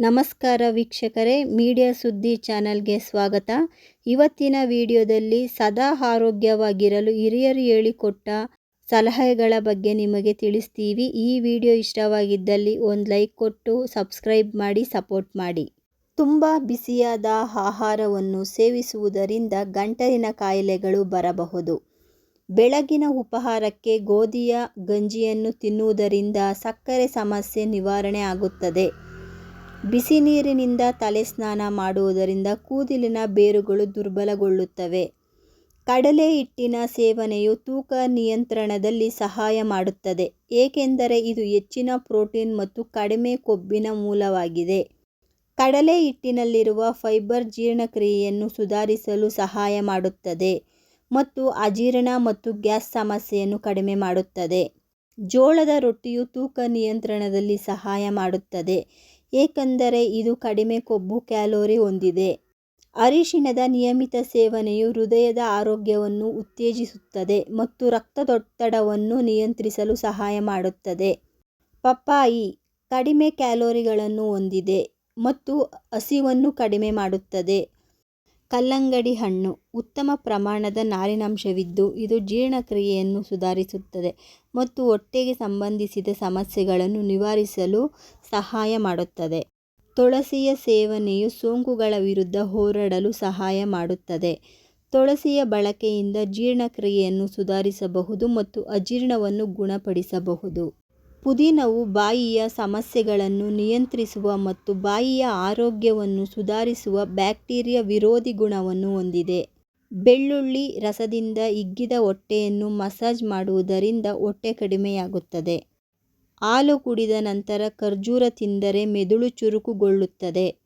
ನಮಸ್ಕಾರ ವೀಕ್ಷಕರೇ, ಮೀಡಿಯಾ ಸುದ್ದಿ ಚಾನಲ್ಗೆ ಸ್ವಾಗತ. ಇವತ್ತಿನ ವಿಡಿಯೋದಲ್ಲಿ ಸದಾ ಆರೋಗ್ಯವಾಗಿರಲು ಹಿರಿಯರು ಹೇಳಿಕೊಟ್ಟ ಸಲಹೆಗಳ ಬಗ್ಗೆ ನಿಮಗೆ ತಿಳಿಸ್ತೀವಿ. ಈ ವಿಡಿಯೋ ಇಷ್ಟವಾಗಿದ್ದಲ್ಲಿ ಒಂದು ಲೈಕ್ ಕೊಟ್ಟು ಸಬ್ಸ್ಕ್ರೈಬ್ ಮಾಡಿ, ಸಪೋರ್ಟ್ ಮಾಡಿ. ತುಂಬ ಬಿಸಿಯಾದ ಆಹಾರವನ್ನು ಸೇವಿಸುವುದರಿಂದ ಗಂಟಲಿನ ಕಾಯಿಲೆಗಳು ಬರಬಹುದು. ಬೆಳಗಿನ ಉಪಹಾರಕ್ಕೆ ಗೋಧಿಯ ಗಂಜಿಯನ್ನು ತಿನ್ನುವುದರಿಂದ ಸಕ್ಕರೆ ಸಮಸ್ಯೆ ನಿವಾರಣೆ ಆಗುತ್ತದೆ. ಬಿಸಿ ನೀರಿನಿಂದ ತಲೆ ಸ್ನಾನ ಮಾಡುವುದರಿಂದ ಕೂದಲಿನ ಬೇರುಗಳು ದುರ್ಬಲಗೊಳ್ಳುತ್ತವೆ. ಕಡಲೆ ಹಿಟ್ಟಿನ ಸೇವನೆಯು ತೂಕ ನಿಯಂತ್ರಣದಲ್ಲಿ ಸಹಾಯ ಮಾಡುತ್ತದೆ, ಏಕೆಂದರೆ ಇದು ಹೆಚ್ಚಿನ ಪ್ರೋಟೀನ್ ಮತ್ತು ಕಡಿಮೆ ಕೊಬ್ಬಿನ ಮೂಲವಾಗಿದೆ. ಕಡಲೆ ಹಿಟ್ಟಿನಲ್ಲಿರುವ ಫೈಬರ್ ಜೀರ್ಣಕ್ರಿಯೆಯನ್ನು ಸುಧಾರಿಸಲು ಸಹಾಯ ಮಾಡುತ್ತದೆ ಮತ್ತು ಅಜೀರ್ಣ ಮತ್ತು ಗ್ಯಾಸ್ ಸಮಸ್ಯೆಯನ್ನು ಕಡಿಮೆ ಮಾಡುತ್ತದೆ. ಜೋಳದ ರೊಟ್ಟಿಯು ತೂಕ ನಿಯಂತ್ರಣದಲ್ಲಿ ಸಹಾಯ ಮಾಡುತ್ತದೆ ಏಕೆಂದರೆ ಇದು ಕಡಿಮೆ ಕೊಬ್ಬು ಕ್ಯಾಲೋರಿ ಹೊಂದಿದೆ. ಅರಿಶಿಣದ ನಿಯಮಿತ ಸೇವನೆಯು ಹೃದಯದ ಆರೋಗ್ಯವನ್ನು ಉತ್ತೇಜಿಸುತ್ತದೆ ಮತ್ತು ರಕ್ತದೊತ್ತಡವನ್ನು ನಿಯಂತ್ರಿಸಲು ಸಹಾಯ ಮಾಡುತ್ತದೆ. ಪಪ್ಪಾಯಿ ಕಡಿಮೆ ಕ್ಯಾಲೋರಿಗಳನ್ನು ಹೊಂದಿದೆ ಮತ್ತು ಹಸಿವನ್ನು ಕಡಿಮೆ ಮಾಡುತ್ತದೆ. ಕಲ್ಲಂಗಡಿ ಹಣ್ಣು ಉತ್ತಮ ಪ್ರಮಾಣದ ನಾರಿನಂಶವಿದ್ದು ಇದು ಜೀರ್ಣಕ್ರಿಯೆಯನ್ನು ಸುಧಾರಿಸುತ್ತದೆ ಮತ್ತು ಹೊಟ್ಟೆಗೆ ಸಂಬಂಧಿಸಿದ ಸಮಸ್ಯೆಗಳನ್ನು ನಿವಾರಿಸಲು ಸಹಾಯ ಮಾಡುತ್ತದೆ. ತುಳಸಿಯ ಸೇವನೆಯು ಸೋಂಕುಗಳ ವಿರುದ್ಧ ಹೋರಾಡಲು ಸಹಾಯ ಮಾಡುತ್ತದೆ. ತುಳಸಿಯ ಬಳಕೆಯಿಂದ ಜೀರ್ಣಕ್ರಿಯೆಯನ್ನು ಸುಧಾರಿಸಬಹುದು ಮತ್ತು ಅಜೀರ್ಣವನ್ನು ಗುಣಪಡಿಸಬಹುದು. ಪುದೀನವು ಬಾಯಿಯ ಸಮಸ್ಯೆಗಳನ್ನು ನಿಯಂತ್ರಿಸುವ ಮತ್ತು ಬಾಯಿಯ ಆರೋಗ್ಯವನ್ನು ಸುಧಾರಿಸುವ ಬ್ಯಾಕ್ಟೀರಿಯಾ ವಿರೋಧಿ ಗುಣವನ್ನು ಹೊಂದಿದೆ. ಬೆಳ್ಳುಳ್ಳಿ ರಸದಿಂದ ಹಿಗ್ಗಿದ ಹೊಟ್ಟೆಯನ್ನು ಮಸಾಜ್ ಮಾಡುವುದರಿಂದ ಹೊಟ್ಟೆ ಕಡಿಮೆಯಾಗುತ್ತದೆ. ಹಾಲು ಕುಡಿದ ನಂತರ ಖರ್ಜೂರ ತಿಂದರೆ ಮೆದುಳು ಚುರುಕುಗೊಳ್ಳುತ್ತದೆ.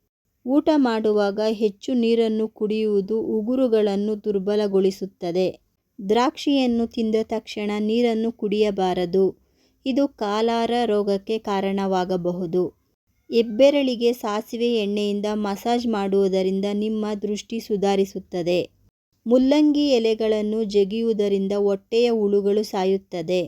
ಊಟ ಮಾಡುವಾಗ ಹೆಚ್ಚು ನೀರನ್ನು ಕುಡಿಯುವುದು ಉಗುರುಗಳನ್ನು ದುರ್ಬಲಗೊಳಿಸುತ್ತದೆ. ದ್ರಾಕ್ಷಿಯನ್ನು ತಿಂದ ತಕ್ಷಣ ನೀರನ್ನು ಕುಡಿಯಬಾರದು. ಇದು ಕಾಲಾರ ರೋಗಕ್ಕೆ ಕಾರಣವಾಗಬಹುದು. ಹೆಬ್ಬೆರಳಿಗೆ ಸಾಸಿವೆ ಎಣ್ಣೆಯಿಂದ ಮಸಾಜ್ ಮಾಡುವುದರಿಂದ ನಿಮ್ಮ ದೃಷ್ಟಿ ಸುಧಾರಿಸುತ್ತದೆ. ಮುಲ್ಲಂಗಿ ಎಲೆಗಳನ್ನು ಜಗಿಯುವುದರಿಂದ ಹೊಟ್ಟೆಯ ಹುಳುಗಳು ಸಾಯುತ್ತದೆ.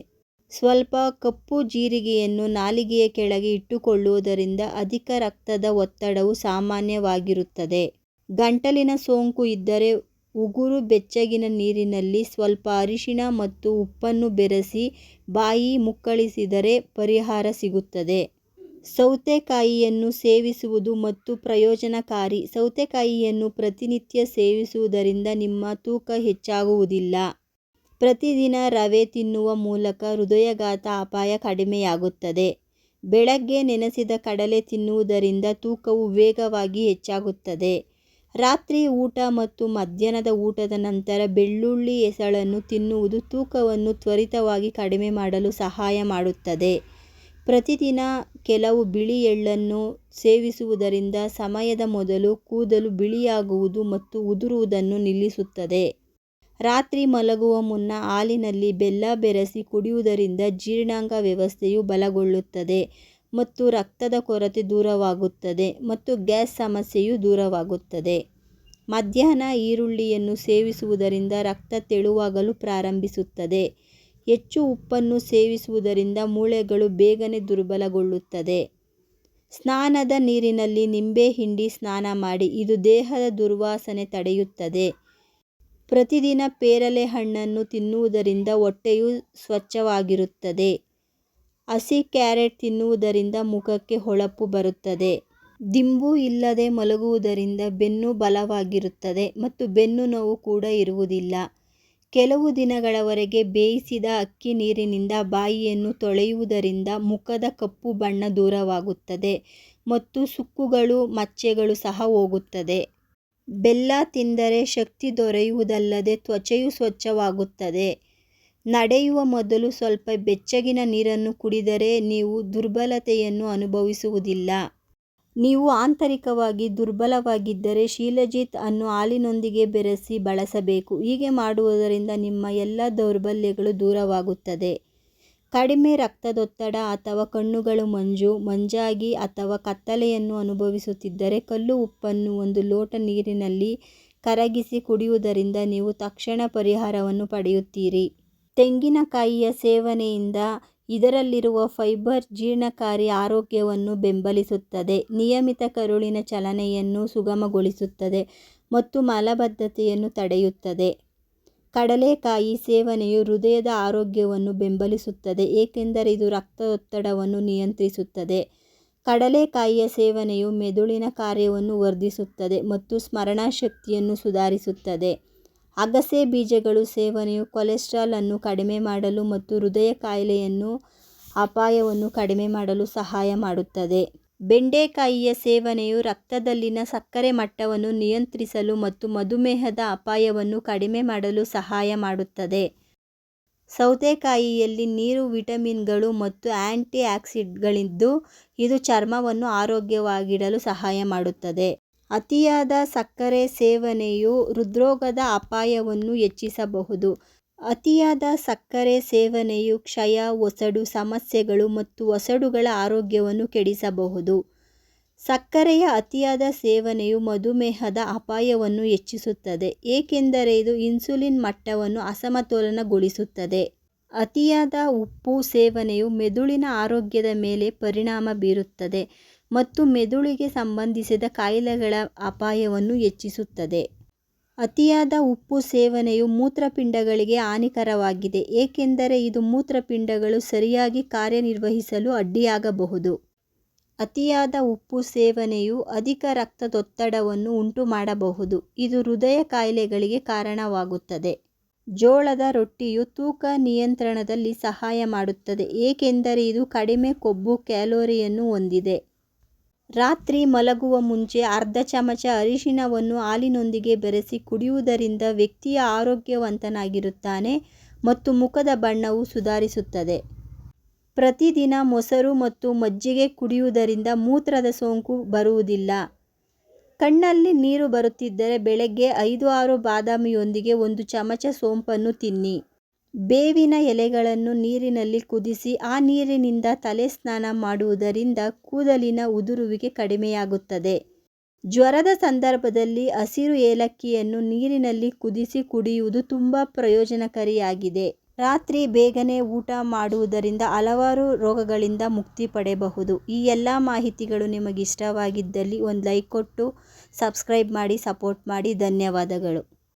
ಸ್ವಲ್ಪ ಕಪ್ಪು ಜೀರಿಗೆಯನ್ನು ನಾಲಿಗೆಯ ಕೆಳಗೆ ಇಟ್ಟುಕೊಳ್ಳುವುದರಿಂದ ಅಧಿಕ ರಕ್ತದ ಒತ್ತಡವು ಸಾಮಾನ್ಯವಾಗಿರುತ್ತದೆ. ಗಂಟಲಿನ ಸೋಂಕು ಇದ್ದರೆ ಉಗುರು ಬೆಚ್ಚಗಿನ ನೀರಿನಲ್ಲಿ ಸ್ವಲ್ಪ ಅರಿಶಿಣ ಮತ್ತು ಉಪ್ಪನ್ನು ಬೆರೆಸಿ ಬಾಯಿ ಮುಕ್ಕಳಿಸಿದರೆ ಪರಿಹಾರ ಸಿಗುತ್ತದೆ. ಸೌತೆಕಾಯಿಯನ್ನು ಸೇವಿಸುವುದು ಮತ್ತು ಪ್ರಯೋಜನಕಾರಿ. ಸೌತೆಕಾಯಿಯನ್ನು ಪ್ರತಿನಿತ್ಯ ಸೇವಿಸುವುದರಿಂದ ನಿಮ್ಮ ತೂಕ ಹೆಚ್ಚಾಗುವುದಿಲ್ಲ. ಪ್ರತಿದಿನ ರವೆ ತಿನ್ನುವ ಮೂಲಕ ಹೃದಯಘಾತ ಅಪಾಯ ಕಡಿಮೆಯಾಗುತ್ತದೆ. ಬೆಳಗ್ಗೆ ನೆನೆಸಿದ ಕಡಲೆ ತಿನ್ನುವುದರಿಂದ ತೂಕವು ವೇಗವಾಗಿ ಹೆಚ್ಚಾಗುತ್ತದೆ. ರಾತ್ರಿ ಊಟ ಮತ್ತು ಮಧ್ಯಾಹ್ನದ ಊಟದ ನಂತರ ಬೆಳ್ಳುಳ್ಳಿ ಎಸಳನ್ನು ತಿನ್ನುವುದು ತೂಕವನ್ನು ತ್ವರಿತವಾಗಿ ಕಡಿಮೆ ಮಾಡಲು ಸಹಾಯ ಮಾಡುತ್ತದೆ. ಪ್ರತಿದಿನ ಕೆಲವು ಬಿಳಿ ಎಳ್ಳನ್ನು ಸೇವಿಸುವುದರಿಂದ ಸಮಯದ ಮೊದಲು ಕೂದಲು ಬಿಳಿಯಾಗುವುದು ಮತ್ತು ಉದುರುವುದನ್ನು ನಿಲ್ಲಿಸುತ್ತದೆ. ರಾತ್ರಿ ಮಲಗುವ ಮುನ್ನ ಹಾಲಿನಲ್ಲಿ ಬೆಲ್ಲ ಬೆರೆಸಿ ಕುಡಿಯುವುದರಿಂದ ಜೀರ್ಣಾಂಗ ವ್ಯವಸ್ಥೆಯು ಬಲಗೊಳ್ಳುತ್ತದೆ. ಮತ್ತು ರಕ್ತದ ಕೊರತೆ ದೂರವಾಗುತ್ತದೆ ಮತ್ತು ಗ್ಯಾಸ್ ಸಮಸ್ಯೆಯು ದೂರವಾಗುತ್ತದೆ. ಮಧ್ಯಾಹ್ನ ಈರುಳ್ಳಿಯನ್ನು ಸೇವಿಸುವುದರಿಂದ ರಕ್ತ ತೆಳುವಾಗಲು ಪ್ರಾರಂಭಿಸುತ್ತದೆ. ಹೆಚ್ಚು ಉಪ್ಪನ್ನು ಸೇವಿಸುವುದರಿಂದ ಮೂಳೆಗಳು ಬೇಗನೆ ದುರ್ಬಲಗೊಳ್ಳುತ್ತದೆ. ಸ್ನಾನದ ನೀರಿನಲ್ಲಿ ನಿಂಬೆ ಹಿಂಡಿ ಸ್ನಾನ ಮಾಡಿ, ಇದು ದೇಹದ ದುರ್ವಾಸನೆ ತಡೆಯುತ್ತದೆ. ಪ್ರತಿದಿನ ಪೇರಲೆ ಹಣ್ಣನ್ನು ತಿನ್ನುವುದರಿಂದ ಹೊಟ್ಟೆಯು ಸ್ವಚ್ಛವಾಗಿರುತ್ತದೆ. ಹಸಿ ಕ್ಯಾರೆಟ್ ತಿನ್ನುವುದರಿಂದ ಮುಖಕ್ಕೆ ಹೊಳಪು ಬರುತ್ತದೆ. ದಿಂಬು ಇಲ್ಲದೆ ಮಲಗುವುದರಿಂದ ಬೆನ್ನು ಬಲವಾಗಿರುತ್ತದೆ ಮತ್ತು ಬೆನ್ನು ನೋವು ಕೂಡ ಇರುವುದಿಲ್ಲ. ಕೆಲವು ದಿನಗಳವರೆಗೆ ಬೇಯಿಸಿದ ಅಕ್ಕಿ ನೀರಿನಿಂದ ಬಾಯಿಯನ್ನು ತೊಳೆಯುವುದರಿಂದ ಮುಖದ ಕಪ್ಪು ಬಣ್ಣ ದೂರವಾಗುತ್ತದೆ ಮತ್ತು ಸುಕ್ಕುಗಳು, ಮಚ್ಚೆಗಳು ಸಹ ಹೋಗುತ್ತದೆ. ಬೆಲ್ಲ ತಿಂದರೆ ಶಕ್ತಿ ದೊರೆಯುವುದಲ್ಲದೆ ತ್ವಚೆಯು ಸ್ವಚ್ಛವಾಗುತ್ತದೆ. ನಡೆಯುವ ಮೊದಲು ಸ್ವಲ್ಪ ಬೆಚ್ಚಗಿನ ನೀರನ್ನು ಕುಡಿದರೆ ನೀವು ದುರ್ಬಲತೆಯನ್ನು ಅನುಭವಿಸುವುದಿಲ್ಲ. ನೀವು ಆಂತರಿಕವಾಗಿ ದುರ್ಬಲವಾಗಿದ್ದರೆ ಶೀಲಜಿತ್ ಅನ್ನು ಹಾಲಿನೊಂದಿಗೆ ಬೆರೆಸಿ ಬಳಸಬೇಕು. ಹೀಗೆ ಮಾಡುವುದರಿಂದ ನಿಮ್ಮ ಎಲ್ಲ ದೌರ್ಬಲ್ಯಗಳು ದೂರವಾಗುತ್ತದೆ. ಕಡಿಮೆ ರಕ್ತದೊತ್ತಡ ಅಥವಾ ಕಣ್ಣುಗಳು ಮಂಜು, ಮಂಜಾಗಿ ಅಥವಾ ಕತ್ತಲೆಯನ್ನು ಅನುಭವಿಸುತ್ತಿದ್ದರೆ ಕಲ್ಲು ಉಪ್ಪನ್ನು ಒಂದು ಲೋಟ ನೀರಿನಲ್ಲಿ ಕರಗಿಸಿ ಕುಡಿಯುವುದರಿಂದ ನೀವು ತಕ್ಷಣ ಪರಿಹಾರವನ್ನು ಪಡೆಯುತ್ತೀರಿ. ತೆಂಗಿನಕಾಯಿಯ ಸೇವನೆಯಿಂದ ಇದರಲ್ಲಿರುವ ಫೈಬರ್ ಜೀರ್ಣಕಾರಿ ಆರೋಗ್ಯವನ್ನು ಬೆಂಬಲಿಸುತ್ತದೆ. ನಿಯಮಿತ ಕರುಳಿನ ಚಲನೆಯನ್ನು ಸುಗಮಗೊಳಿಸುತ್ತದೆ ಮತ್ತು ಮಲಬದ್ಧತೆಯನ್ನು ತಡೆಯುತ್ತದೆ. ಕಡಲೆಕಾಯಿ ಸೇವನೆಯು ಹೃದಯದ ಆರೋಗ್ಯವನ್ನು ಬೆಂಬಲಿಸುತ್ತದೆ, ಏಕೆಂದರೆ ಇದು ರಕ್ತದೊತ್ತಡವನ್ನು ನಿಯಂತ್ರಿಸುತ್ತದೆ. ಕಡಲೆಕಾಯಿಯ ಸೇವನೆಯು ಮೆದುಳಿನ ಕಾರ್ಯವನ್ನು ವರ್ಧಿಸುತ್ತದೆ ಮತ್ತು ಸ್ಮರಣಶಕ್ತಿಯನ್ನು ಸುಧಾರಿಸುತ್ತದೆ. ಅಗಸೆ ಬೀಜಗಳು ಸೇವನೆಯು ಕೊಲೆಸ್ಟ್ರಾಲ್ ಅನ್ನು ಕಡಿಮೆ ಮಾಡಲು ಮತ್ತು ಹೃದಯ ಕಾಯಿಲೆಯನ್ನು ಅಪಾಯವನ್ನು ಕಡಿಮೆ ಮಾಡಲು ಸಹಾಯ ಮಾಡುತ್ತದೆ. ಬೆಂಡೆಕಾಯಿಯ ಸೇವನೆಯು ರಕ್ತದಲ್ಲಿನ ಸಕ್ಕರೆ ಮಟ್ಟವನ್ನು ನಿಯಂತ್ರಿಸಲು ಮತ್ತು ಮಧುಮೇಹದ ಅಪಾಯವನ್ನು ಕಡಿಮೆ ಮಾಡಲು ಸಹಾಯ ಮಾಡುತ್ತದೆ. ಸೌತೆಕಾಯಿಯಲ್ಲಿ ನೀರು, ವಿಟಮಿನ್ಗಳು ಮತ್ತು ಆ್ಯಂಟಿ ಆಕ್ಸಿಡ್ಗಳಿದ್ದು ಇದು ಚರ್ಮವನ್ನು ಆರೋಗ್ಯವಾಗಿಡಲು ಸಹಾಯ ಮಾಡುತ್ತದೆ. ಅತಿಯಾದ ಸಕ್ಕರೆ ಸೇವನೆಯು ಹೃದ್ರೋಗದ ಅಪಾಯವನ್ನು ಹೆಚ್ಚಿಸಬಹುದು. ಅತಿಯಾದ ಸಕ್ಕರೆ ಸೇವನೆಯು ಕ್ಷಯ, ಒಸಡು, ಸಮಸ್ಯೆಗಳು ಮತ್ತು ಒಸಡುಗಳ ಆರೋಗ್ಯವನ್ನು ಕೆಡಿಸಬಹುದು. ಸಕ್ಕರೆಯ ಅತಿಯಾದ ಸೇವನೆಯು ಮಧುಮೇಹದ ಅಪಾಯವನ್ನು ಹೆಚ್ಚಿಸುತ್ತದೆ, ಏಕೆಂದರೆ ಇದು ಇನ್ಸುಲಿನ್ ಮಟ್ಟವನ್ನು ಅಸಮತೋಲನಗೊಳಿಸುತ್ತದೆ. ಅತಿಯಾದ ಉಪ್ಪು ಸೇವನೆಯು ಮೆದುಳಿನ ಆರೋಗ್ಯದ ಮೇಲೆ ಪರಿಣಾಮ ಬೀರುತ್ತದೆ. ಮತ್ತು ಮೆದುಳಿಗೆ ಸಂಬಂಧಿಸಿದ ಕಾಯಿಲೆಗಳ ಅಪಾಯವನ್ನು ಹೆಚ್ಚಿಸುತ್ತದೆ. ಅತಿಯಾದ ಉಪ್ಪು ಸೇವನೆಯು ಮೂತ್ರಪಿಂಡಗಳಿಗೆ ಹಾನಿಕರವಾಗಿದೆ, ಏಕೆಂದರೆ ಇದು ಮೂತ್ರಪಿಂಡಗಳು ಸರಿಯಾಗಿ ಕಾರ್ಯನಿರ್ವಹಿಸಲು ಅಡ್ಡಿಯಾಗಬಹುದು. ಅತಿಯಾದ ಉಪ್ಪು ಸೇವನೆಯು ಅಧಿಕ ರಕ್ತದೊತ್ತಡವನ್ನು ಉಂಟುಮಾಡಬಹುದು, ಇದು ಹೃದಯ ಕಾಯಿಲೆಗಳಿಗೆ ಕಾರಣವಾಗುತ್ತದೆ. ಜೋಳದ ರೊಟ್ಟಿಯು ತೂಕ ನಿಯಂತ್ರಣದಲ್ಲಿ ಸಹಾಯ ಮಾಡುತ್ತದೆ, ಏಕೆಂದರೆ ಇದು ಕಡಿಮೆ ಕೊಬ್ಬು ಕ್ಯಾಲೋರಿಯನ್ನು ಹೊಂದಿದೆ. ರಾತ್ರಿ ಮಲಗುವ ಮುಂಚೆ ಅರ್ಧ ಚಮಚ ಅರಿಶಿನವನ್ನು ಹಾಲಿನೊಂದಿಗೆ ಬೆರೆಸಿ ಕುಡಿಯುವುದರಿಂದ ವ್ಯಕ್ತಿಯ ಆರೋಗ್ಯವಂತನಾಗಿರುತ್ತಾನೆ ಮತ್ತು ಮುಖದ ಬಣ್ಣವು ಸುಧಾರಿಸುತ್ತದೆ. ಪ್ರತಿದಿನ ಮೊಸರು ಮತ್ತು ಮಜ್ಜಿಗೆ ಕುಡಿಯುವುದರಿಂದ ಮೂತ್ರದ ಸೋಂಕು ಬರುವುದಿಲ್ಲ. ಕಣ್ಣಲ್ಲಿ ನೀರು ಬರುತ್ತಿದ್ದರೆ ಬೆಳಗ್ಗೆ ಐದು ಆರು ಬಾದಾಮಿಯೊಂದಿಗೆ ಒಂದು ಚಮಚ ಸೋಂಪನ್ನು ತಿನ್ನಿ. ಬೇವಿನ ಎಲೆಗಳನ್ನು ನೀರಿನಲ್ಲಿ ಕುದಿಸಿ ಆ ನೀರಿನಿಂದ ತಲೆ ಸ್ನಾನ ಮಾಡುವುದರಿಂದ ಕೂದಲಿನ ಉದುರುವಿಕೆ ಕಡಿಮೆಯಾಗುತ್ತದೆ. ಜ್ವರದ ಸಂದರ್ಭದಲ್ಲಿ ಹಸಿರು ಏಲಕ್ಕಿಯನ್ನು ನೀರಿನಲ್ಲಿ ಕುದಿಸಿ ಕುಡಿಯುವುದು ತುಂಬ ಪ್ರಯೋಜನಕಾರಿಯಾಗಿದೆ. ರಾತ್ರಿ ಬೇಗನೆ ಊಟ ಮಾಡುವುದರಿಂದ ಹಲವಾರು ರೋಗಗಳಿಂದ ಮುಕ್ತಿ ಪಡೆಯಬಹುದು. ಈ ಎಲ್ಲ ಮಾಹಿತಿಗಳು ನಿಮಗಿಷ್ಟವಾಗಿದ್ದಲ್ಲಿ ಒಂದು ಲೈಕ್ ಕೊಟ್ಟು, ಸಬ್ಸ್ಕ್ರೈಬ್ ಮಾಡಿ, ಸಪೋರ್ಟ್ ಮಾಡಿ. ಧನ್ಯವಾದಗಳು.